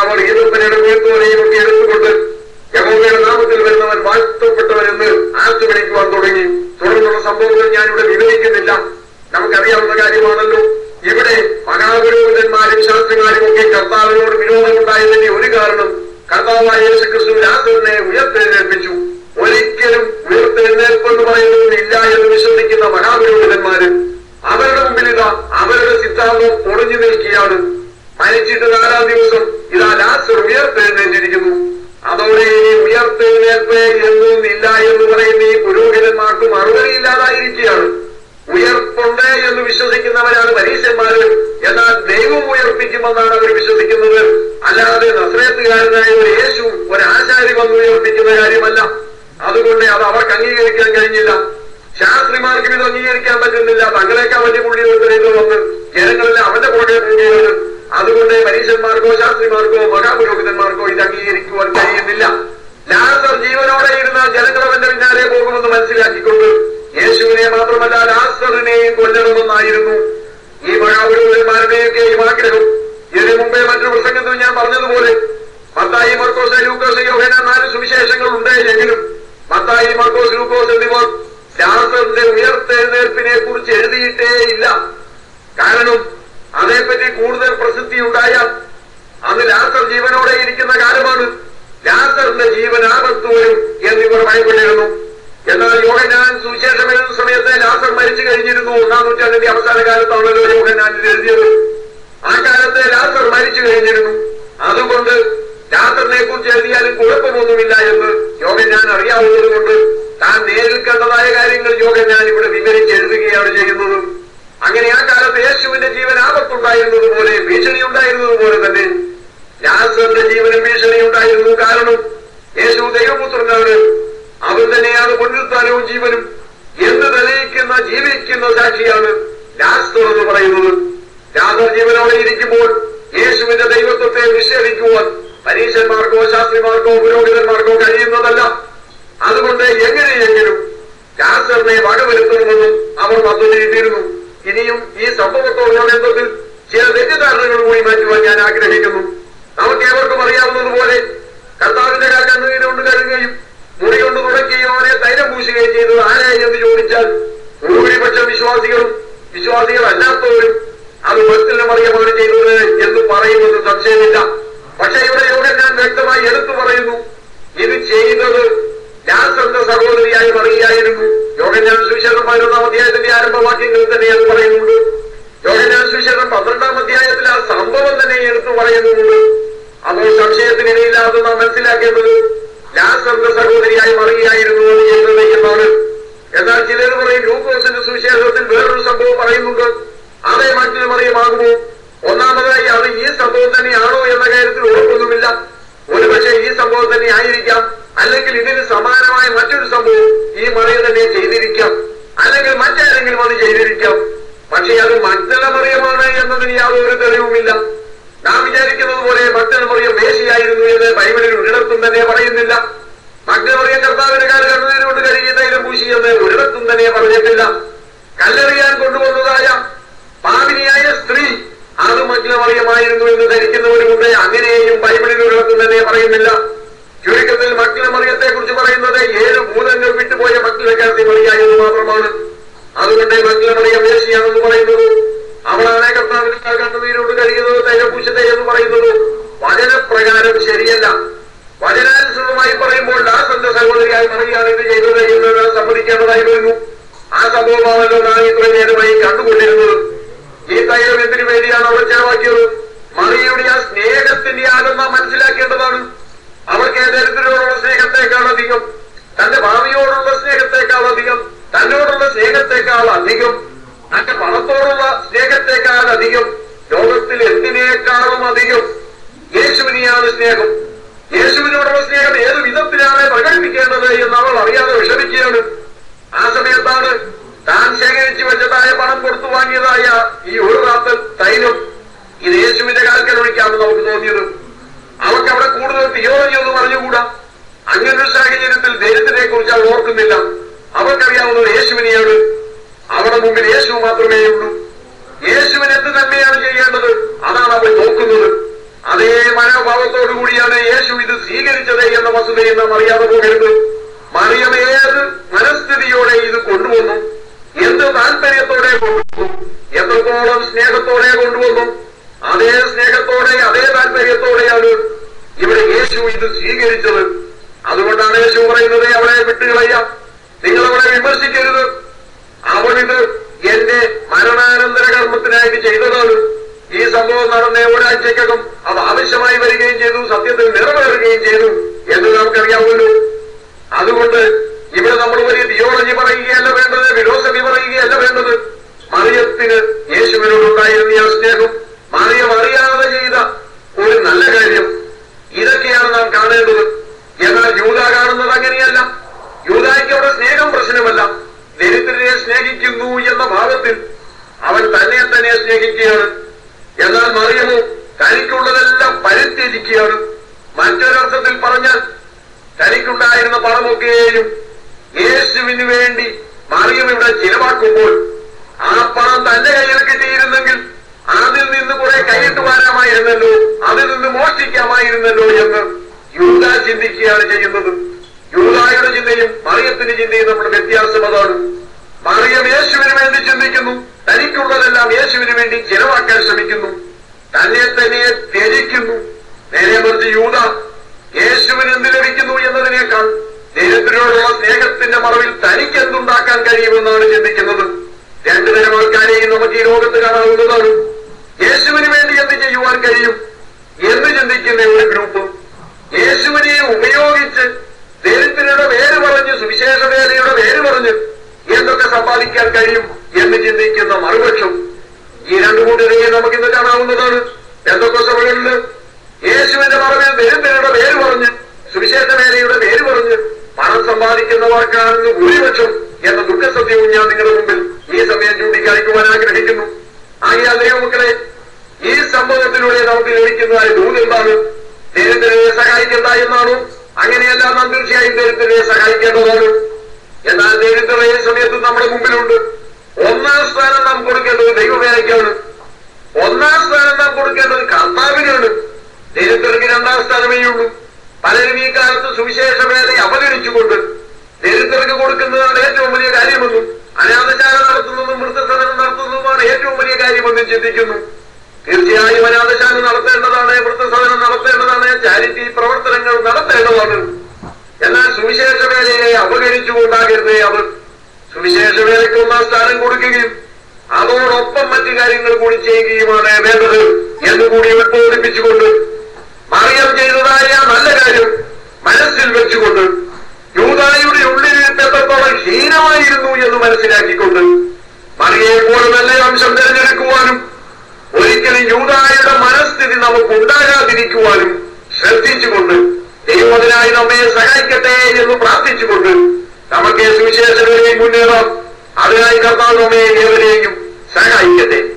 അവർ ഈതപ്പനയുടെ വീഴ്ത്തോലെയും ഒക്കെ എടുത്തുകൊണ്ട് യഹോവയുടെ നാമത്തിൽ വരുന്നവൻ വാഴ്ത്തപ്പെട്ടവനെന്ന് ആർത്തു വിളിക്കുവാൻ തുടങ്ങി തുടർന്നുള്ള സംഭവങ്ങൾ ഞാനിവിടെ വിവരിക്കുന്നില്ല നമുക്കറിയാവുന്ന കാര്യമാണല്ലോ ഇവിടെ മഹാപുരോഹിതന്മാരും ശാസ്ത്രജ്ഞന്മാരും ഒക്കെ കർത്താവിനോട് വിരോധമുണ്ടായതിന്റെ ഒരു കാരണം കർത്താവായ യേശു ക്രിസ്തു ലാസറിനെ ഉയർത്തെഴുന്നേൽപ്പിച്ചു ഒരിക്കലും ഉയർത്തെഴുന്നേൽപ്പെന്ന് പറയുന്നത് ഇല്ല എന്ന് വിശ്വസിക്കുന്ന മഹാപുരോഹിതന്മാര് അവരുടെ മുമ്പിൽ ഇതാ അവരുടെ സിദ്ധാന്തം ഒളിഞ്ഞു നിൽക്കുകയാണ്. മരിച്ചിട്ട് നാലാം ദിവസം ഇതാ പരീശന്മാര് എന്നാൽ ദൈവം ഉയർപ്പിക്കുമെന്നാണ് അവർ വിശ്വസിക്കുന്നത്. അല്ലാതെ നസ്രേത്തുകാരനായ ഒരു യേശു ഒരു ആചാരി വന്ന് ഉയർപ്പിക്കുന്ന കാര്യമല്ല. അതുകൊണ്ട് അത് അവർക്ക് അംഗീകരിക്കാൻ കഴിഞ്ഞില്ല. ശാസ്ത്രിമാർക്കും ഇത് അംഗീകരിക്കാൻ പറ്റുന്നില്ല. തങ്ങളേക്കാൾ വലിയ പുള്ളി ഉത്തരവ് വന്ന് ജനങ്ങളിൽ അവന്റെ കൂടെ പോവുകയാണ് അതുകൊണ്ട് പരീശന്മാർക്കോ ശാസ്ത്രിമാർക്കോ മഹാപുരോഹിതന്മാർക്കോ ഇത് അംഗീകരിക്കുവാൻ കഴിയുന്നില്ല. ലാസർ ജീവനോടെ ഇരുന്ന ജനങ്ങൾ അവന്റെ പിന്നാലെ പോകുമെന്ന് മനസ്സിലാക്കിക്കൊണ്ട് യേശുവിനെ മാത്രമല്ല ലാസറിനെയും കൊല്ലണമെന്നായിരുന്നു. ഈ മഹാപുരോഹിതന്മാരുടെയൊക്കെയും ആഗ്രഹം ഇതിനു മുമ്പേ മറ്റൊരു പ്രസംഗത്തിൽ ഞാൻ പറഞ്ഞതുപോലെ മത്തായി മർക്കോസ് ലൂക്കോസ് യോഹന നാല് സുവിശേഷങ്ങൾ ഉണ്ടായില്ലെങ്കിലും മത്തായി മർക്കോസ് ലൂക്കോസ് എന്നിവർ ശാസ്ത്രത്തിന്റെ ഉയർത്തെഴുന്നേൽപ്പിനെ കുറിച്ച് എഴുതിയിട്ടേ ഇല്ല. കാരണം അതേപ്പറ്റി കൂടുതൽ പ്രസിദ്ധി ഉണ്ടായാൽ അന്ന് ലാസർ ജീവനോടെ ഇരിക്കുന്ന കാലമാണ് ലാസറിന്റെ ജീവൻ ആപത്ത് വരും എന്നിവർ ഭയപ്പെട്ടിരുന്നു. എന്നാൽ യോഹനാൻ സുവിശേഷം എഴുതുന്ന സമയത്ത് ലാസർ മരിച്ചു കഴിഞ്ഞിരുന്നു. ഒന്നാം നൂറ്റാണ്ടിന്റെ അവസാന കാലത്താണല്ലോ യോഹനാൻ ഇത് എഴുതിയത്. ആ കാലത്ത് ലാസർ മരിച്ചു കഴിഞ്ഞിരുന്നു. അതുകൊണ്ട് ലാസറിനെ കുറിച്ച് എഴുതിയാലും കുഴപ്പമൊന്നുമില്ല എന്ന് യോഹനാൻ അറിയാവുന്നത് കൊണ്ട് താൻ നേരിൽ കണ്ടതായ കാര്യങ്ങൾ ഞാൻ ഇവിടെ വിവരിച്ച് എഴുതുകയാണ് ചെയ്യുന്നത്. അങ്ങനെ ആ കാലത്ത് യേശുവിന്റെ ജീവൻ ആപത്തുണ്ടായിരുന്നത് പോലെ ഭീഷണി ഉണ്ടായിരുന്നത് പോലെ തന്നെ ലാസറിന്റെ ജീവനും ഭീഷണി ഉണ്ടായിരുന്നു കാരണം യേശു ദൈവപുത്രനാണ്. അവൻ തന്നെയാണ് പുനരുത്ഥാനവും ജീവനും. എന്ന് തെളിയിക്കുന്ന ജീവിക്കുന്ന സാക്ഷിയാണ് ലാസ്റ്റർ എന്ന് പറയുന്നത്. ലാസർ ജീവനോടെ ഇരിക്കുമ്പോൾ യേശുവിന്റെ ദൈവത്വത്തെ നിഷേധിക്കുവാൻ പരീക്ഷന്മാർക്കോ ശാസ്ത്രിമാർക്കോ പുരോഹിതന്മാർക്കോ കഴിയുന്നതല്ല. അതുകൊണ്ട് എങ്ങനെയെങ്കിലും ലാസറിനെ വകവരുത്തണമെന്നും അവർ പദ്ധതിയിട്ടിരുന്നു. ഇനിയും ഈ സംഭവത്തോടുള്ള ബന്ധത്തിൽ ചില തെറ്റിദ്ധാരണകൾ കൂടി മാറ്റുവാൻ ഞാൻ ആഗ്രഹിക്കുന്നു. നമുക്ക് ഏവർക്കും അറിയാവുന്നതുപോലെ കർത്താവിന്റെ കാൽ കൊണ്ട് കഴുകുകയും മുറി കൊണ്ട് തുടയ്ക്കുകയും അവനെ തൈരം പൂശുകയും ചെയ്തത് ആരായി എന്ന് ചോദിച്ചാൽ ഭൂരിപക്ഷം വിശ്വാസികളും വിശ്വാസികളല്ലാത്തവരും അത് മറ്റുള്ള മറിയമാണ് ചെയ്തത് എന്ന് പറയുമെന്ന് സംശയമില്ല. പക്ഷെ ഇവിടെ ഇവിടെ ഞാൻ വ്യക്തമായി എടുത്തു പറയുന്നു. ഇത് ചെയ്തത് ലാസറിന്റെ സഹോദരിയായി മറിയായിരുന്നു. യോഗജ്ഞാന സുവിശേഷം പതിനൊന്നാം അധ്യായത്തിന്റെ ആരംഭവാക്യങ്ങളിൽ തന്നെ അത് പറയുന്നുണ്ട്. യോഗജ്ഞാന സുവിശേഷം പന്ത്രണ്ടാം അധ്യായത്തിൽ ആ സംഭവം തന്നെ എടുത്തു പറയുന്നുണ്ട് അത് സംശയത്തിനിടയില്ലാതെ നാം മനസ്സിലാക്കേണ്ടത് ലാസറിന്റെ സഹോദരിയായി മറിയായിരുന്നു എന്ന് എന്നാണ് എന്നാൽ ചിലർ പറയും ലൂക്കോസിന്റെ സുവിശേഷത്തിൽ വേറൊരു സംഭവം പറയുന്നുണ്ട്. അതേ മറ്റൊരു മറിയമാകുമോ ഒന്നാമതായി അത് ഈ സംഭവം തന്നെയാണോ എന്ന കാര്യത്തിൽ ഉറപ്പൊന്നുമില്ല. ഒരു പക്ഷേ ഈ സംഭവം തന്നെ ആയിരിക്കാം. അല്ലെങ്കിൽ ഇതിന് സമാനമായ മറ്റൊരു സംഭവം ഈ മറിയ തന്നെ ചെയ്തിരിക്കാം. അല്ലെങ്കിൽ മറ്റാരെങ്കിലും അത് ചെയ്തിരിക്കാം. പക്ഷെ അത് മറ്റുള്ള മറിയമാണ് എന്നതിന് യാതൊരു തെളിവുമില്ല. നാം വിചാരിക്കുന്നത് പോലെ മറ്റൊരു മറിയം മേശയായിരുന്നു എന്ന് ബൈബിളിൽ ഒരിടത്തും തന്നെ പറയുന്നില്ല. മറ്റൊരു മറിയം കർത്താവിന്റെ കാല കണ്ണുനീരുകൊണ്ട് കഴുകിയ തൈലം പൂശി എന്ന് ഒരിടത്തും തന്നെ പറഞ്ഞിട്ടില്ല. കല്ലെറിയാൻ കൊണ്ടുവന്നതായ പാവിനിയായ സ്ത്രീ അത് മഗ്നമറിയമായിരുന്നു മറിയമായിരുന്നു എന്ന് ധരിക്കുന്നവരുമുണ്ട് അങ്ങനെയും ബൈബിളിൽ ഒരിടത്തും തന്നെ പറയുന്നില്ല. ചുരുക്കത്തിൽ മഗ്നമറിയത്തെ മറിയത്തെ കുറിച്ച് പറയുന്നത് ഏഴ് ഭൂതങ്ങൾ വിട്ടുപോയ കരുതി മറിയായത് മാത്രമാണ്. അതുകൊണ്ട് മഗ്നമറിയ മറിയ മേശിയാണെന്ന് പറയുന്നത്. അവളാണ് കർത്താവിന്റെ കണ്ണുനീരോട് കഴിയുന്നത് തൈലപൂശത്തെ എന്ന് പറയുന്നത്. വചനപ്രകാരം ശരിയല്ല. വചനാനുസൃതമായി പറയുമ്പോൾ ആ സ്വന്തം സഹോദരിയായി മറിയാണ് ഇത് ചെയ്തത് എന്ന് സമ്മതിക്കേണ്ടതായി വരുന്നു. ആ സംഭവമാണല്ലോ നാം ഇത്ര നേരമായി കണ്ടുകൊണ്ടിരുന്നത്. ഈ തൈലം എന്തിനു വേണ്ടിയാണ് അവർ ചെലവാക്കിയത്? മറിയുടെ ആ സ്നേഹത്തിന്റെ ആകുന്ന മനസ്സിലാക്കേണ്ടതാണ്. അവർക്ക് ഏതരത്തിലുള്ള സ്നേഹത്തെക്കാൾ അധികം തന്റെ ഭാവിയോടുള്ള സ്നേഹത്തെക്കാൾ അധികം തന്നോടുള്ള സ്നേഹത്തെക്കാൾ അധികം. തന്റെ പണത്തോടുള്ള സ്നേഹത്തെക്കാൾ അധികം ലോകത്തിൽ എന്തിനേക്കാളും അധികം യേശുവിനെയാണ് സ്നേഹം. യേശുവിനോടുള്ള സ്നേഹം ഏത് വിധത്തിലാണ് പ്രകടിപ്പിക്കേണ്ടത് എന്ന് അവൾ അറിയാതെ വിഷമിക്കുകയാണ്. ആ സമയത്താണ് താൻ ശേഖരിച്ചു വെച്ചതായ പണം കൊടുത്തു വാങ്ങിയതായ ഈ ഒരു റാത്തൽ തൈലം. ഇത് യേശുവിന്റെ കാൽക്കൽ ഒഴിക്കാമെന്ന് നമുക്ക് തോന്നിയത്. അവർക്ക് അവിടെ കൂടുതൽ തിയോളജി പറഞ്ഞുകൂടാ അങ്ങനൊരു സാഹചര്യത്തിൽ ദൈവത്തിനെ കുറിച്ച് അവൾ ഓർക്കുന്നില്ല. അവർക്കറിയാവുന്നത് യേശുവിനെയാണ്. അവരുടെ മുമ്പിൽ യേശു മാത്രമേ ഉള്ളൂ. യേശുവിന് എന്ത് തന്നെയാണ് ചെയ്യേണ്ടത്? അതാണ് അവർ നോക്കുന്നത്. അതേ മനോഭാവത്തോടു കൂടിയാണ് യേശു ഇത് സ്വീകരിച്ചത് എന്ന വസ്തുതയെ നാം അറിയാതെ പോകരുത്. മറിയം ഏത് മനസ്ഥിതിയോടെ ഇത് കൊണ്ടുവന്നു. എന്ത് താല്പര്യത്തോടെ കൊണ്ടുവന്നു? എത്രത്തോളം സ്നേഹത്തോടെ കൊണ്ടുവന്നു? അതേ സ്നേഹത്തോടെ അതേ താല്പര്യത്തോടെയാണ് ഇവിടെ യേശു ഇത് സ്വീകരിച്ചത്. അതുകൊണ്ടാണ് യേശു പറയുന്നത് അവളെ വിട്ടുകളയാം. നിങ്ങൾ അവളെ വിമർശിക്കരുത്. അവളിത് എന്റെ മരണാനന്തര കർമ്മത്തിനായിട്ട് ചെയ്തതാണ്. ഈ സംഭവം നടന്ന ഒരാഴ്ചക്കകം അത് ആവശ്യമായി വരികയും ചെയ്തു സത്യത്തിൽ നിറവേറുകയും ചെയ്തു എന്ന് നമുക്കറിയാവുമല്ലോ. അതുകൊണ്ട് ഇവിടെ നമ്മൾ വലിയ തിയോളജി പറയുകയല്ല വേണ്ടത് ഫിലോസഫി പറയുകയല്ല വേണ്ടത്. മറിയത്തിന് യേശുവിനോടുണ്ടായിരുന്ന ആ സ്നേഹം മറിയം അറിയാതെ ചെയ്ത ഒരു നല്ല കാര്യം. ഇതൊക്കെയാണ് നാം കാണേണ്ടത്. എന്നാൽ യൂത കാണുന്നത് അങ്ങനെയല്ല. യൂതായ്ക്ക് അവിടെ സ്നേഹം പ്രശ്നമല്ല. സ്നേഹിക്കുന്നു എന്ന ഭാവത്തിൽ അവൻ തന്നെ തന്നെ സ്നേഹിക്കുകയാണ്. എന്നാൽ മറിയമോ തനിക്കുള്ളതെല്ലാം പരിത്യജിക്കുകയാണ്. മറ്റൊരർത്ഥത്തിൽ പറഞ്ഞാൽ തനിക്കുണ്ടായിരുന്ന പണമൊക്കെയും യേശുവിന് വേണ്ടി മറിയം ഇവിടെ ചിലവാക്കുമ്പോൾ ആ പണം തന്റെ കയ്യിൽ കിട്ടിയിരുന്നെങ്കിൽ അതിൽ നിന്ന് കുറെ കൈയിട്ട് വരാമായിരുന്നല്ലോ അതിൽ നിന്ന് മോഷ്ടിക്കാമായിരുന്നല്ലോ എന്ന് യൂത ചിന്തിക്കുകയാണ് ചെയ്യുന്നത്. യൂതായുടെ ചിന്തയും മറിയത്തിന്റെ ചിന്തയും നമ്മുടെ വ്യത്യാസം അതാണ്. മറിയം യേശുവിന് വേണ്ടി ചിന്തിക്കുന്നു. തനിക്കുള്ളതെല്ലാം യേശുവിന് വേണ്ടി ചിലവാക്കാൻ ശ്രമിക്കുന്നു. തന്നെ തന്നെ ത്യജിക്കുന്നു. നേരെ മറിച്ച് യൂത യേശുവിന് എന്ത് ലഭിക്കുന്നു എന്നതിനേക്കാൾ ദരിദ്രരോടുള്ള സ്നേഹത്തിന്റെ മറവിൽ തനിക്ക് എന്തുണ്ടാക്കാൻ കഴിയുമെന്നാണ് ചിന്തിക്കുന്നത്. രണ്ടു തരം ആൾക്കാരെയും നമുക്ക് ഈ ലോകത്ത് കാണാവുന്നതാണ് യേശുവിന് വേണ്ടി എന്ത് ചെയ്യുവാൻ കഴിയും എന്ന് ചിന്തിക്കുന്ന ഒരു ഗ്രൂപ്പ്. യേശുവിനെ ഉപയോഗിച്ച് ദരിദ്രരുടെ പേര് പറഞ്ഞ് സുവിശേഷ വേലയുടെ പേര് പറഞ്ഞ് എന്തൊക്കെ സമ്പാദിക്കാൻ കഴിയും എന്ന് ചിന്തിക്കുന്ന മറുപക്ഷം ഈ രണ്ടു കൂട്ടരെയും നമുക്ക് ഇന്ന് കാണാവുന്നതാണ്. എന്തൊക്കെ സഭകളിൽ യേശുവിന്റെ മറവിൽ ദരിദ്രരുടെ പേര് പറഞ്ഞ് സുവിശേഷ വേലയുടെ പേര് പറഞ്ഞ് പണം സമ്പാദിക്കുന്നവർക്കാണെന്ന് ഭൂരിപക്ഷം എന്ന ദുഃഖസത്യവും ഞാൻ നിങ്ങളുടെ മുമ്പിൽ ഈ സമയം ചൂണ്ടിക്കാണിക്കുവാൻ ആഗ്രഹിക്കുന്നു. ആകിയാൽ ദൈവമക്കളെ ഈ സംഭവത്തിലൂടെ നമുക്ക് ലഭിക്കുന്നതായ ദൂത് എന്താണ്? ദരിദ്രരെ സഹായിക്കേണ്ട എന്നാണോ? അങ്ങനെയല്ല നാം തീർച്ചയായും ദരിദ്രരെ സഹായിക്കേണ്ടതാണ്. എന്നാൽ ദരിദ്രർ ഏത് സമയത്ത് നമ്മുടെ മുമ്പിലുണ്ട്. ഒന്നാം സ്ഥാനം നാം കൊടുക്കേണ്ടത് ദൈവവേലയ്ക്കാണ് ഒന്നാം സ്ഥാനം നാം കൊടുക്കേണ്ടത് കർത്താവിനാണ് ദരിദ്രർക്ക് രണ്ടാം സ്ഥാനമേ ഉള്ളൂ. പലരും ഈ കാലത്ത് സുവിശേഷ വേലയെ അവഗണിച്ചുകൊണ്ട് ദരിദ്രർക്ക് കൊടുക്കുന്നതാണ് ഏറ്റവും വലിയ കാര്യമെന്നും അനാഥശാല നടത്തുന്നതും വൃദ്ധസദനം നടത്തുന്നതുമാണ് ഏറ്റവും വലിയ കാര്യമെന്നും ചിന്തിക്കുന്നു. തീർച്ചയായും അനാഥശാല നടത്തേണ്ടതാണ് വൃദ്ധസദനം നടത്തേണ്ടതാണ് ചാരിറ്റി പ്രവർത്തനങ്ങൾ നടത്തേണ്ടതാണ്. എന്നാൽ സുവിശേഷ വേലയെ അവഗണിച്ചുകൊണ്ടാകരുതേ. അവർ സുവിശേഷ വേലയ്ക്ക് ഒന്നാം സ്ഥാനം കൊടുക്കുകയും അതോടൊപ്പം മറ്റു കാര്യങ്ങൾ കൂടി ചെയ്യുകയുമാണ് വേണ്ടത് എന്നുകൂടി ഉത്ബോധിപ്പിച്ചുകൊണ്ട് മറിയം ചെയ്തതായ നല്ല കാര്യം മനസ്സിൽ വെച്ചുകൊണ്ട് യൂതായുടെ ഉള്ളിൽ എത്രത്തോളം ഹീനമായിരുന്നു എന്ന് മനസ്സിലാക്കിക്കൊണ്ട് മറിയെ പോലെ നല്ല അംശം തിരഞ്ഞെടുക്കുവാനും ഒരിക്കലും യൂതായുടെ മനസ്ഥിതി നമുക്ക് ഉണ്ടാകാതിരിക്കുവാനും ശ്രദ്ധിച്ചുകൊണ്ട് ദൈവത്തിനായി നമ്മെ സഹായിക്കട്ടെ എന്ന് പ്രാർത്ഥിച്ചുകൊണ്ട് നമുക്ക് സുവിശേഷകരെയും മുന്നേറാം. അതിനായി കർത്താവ് നമ്മെ ഏവരെയും സഹായിക്കട്ടെ.